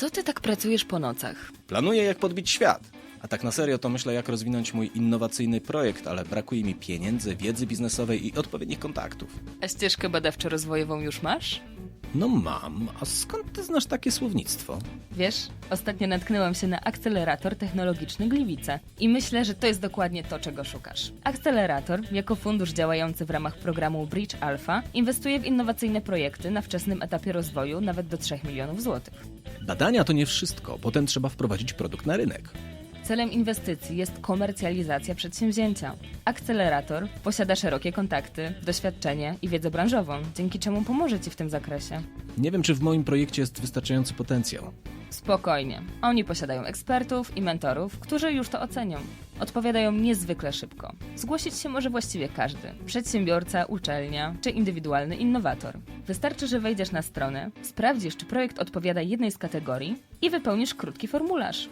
Co ty tak pracujesz po nocach? Planuję jak podbić świat. A tak na serio to myślę jak rozwinąć mój innowacyjny projekt, ale brakuje mi pieniędzy, wiedzy biznesowej i odpowiednich kontaktów. A ścieżkę badawczo-rozwojową już masz? No mam, a skąd ty znasz takie słownictwo? Wiesz, ostatnio natknęłam się na akcelerator technologiczny Gliwice i myślę, że to jest dokładnie to, czego szukasz. Akcelerator, jako fundusz działający w ramach programu Bridge Alpha, inwestuje w innowacyjne projekty na wczesnym etapie rozwoju nawet do 3 milionów złotych. Badania to nie wszystko, potem trzeba wprowadzić produkt na rynek. Celem inwestycji jest komercjalizacja przedsięwzięcia. Akcelerator posiada szerokie kontakty, doświadczenie i wiedzę branżową, dzięki czemu pomoże Ci w tym zakresie. Nie wiem, czy w moim projekcie jest wystarczający potencjał. Spokojnie. Oni posiadają ekspertów i mentorów, którzy już to ocenią. Odpowiadają niezwykle szybko. Zgłosić się może właściwie każdy. Przedsiębiorca, uczelnia czy indywidualny innowator. Wystarczy, że wejdziesz na stronę, sprawdzisz, czy projekt odpowiada jednej z kategorii i wypełnisz krótki formularz.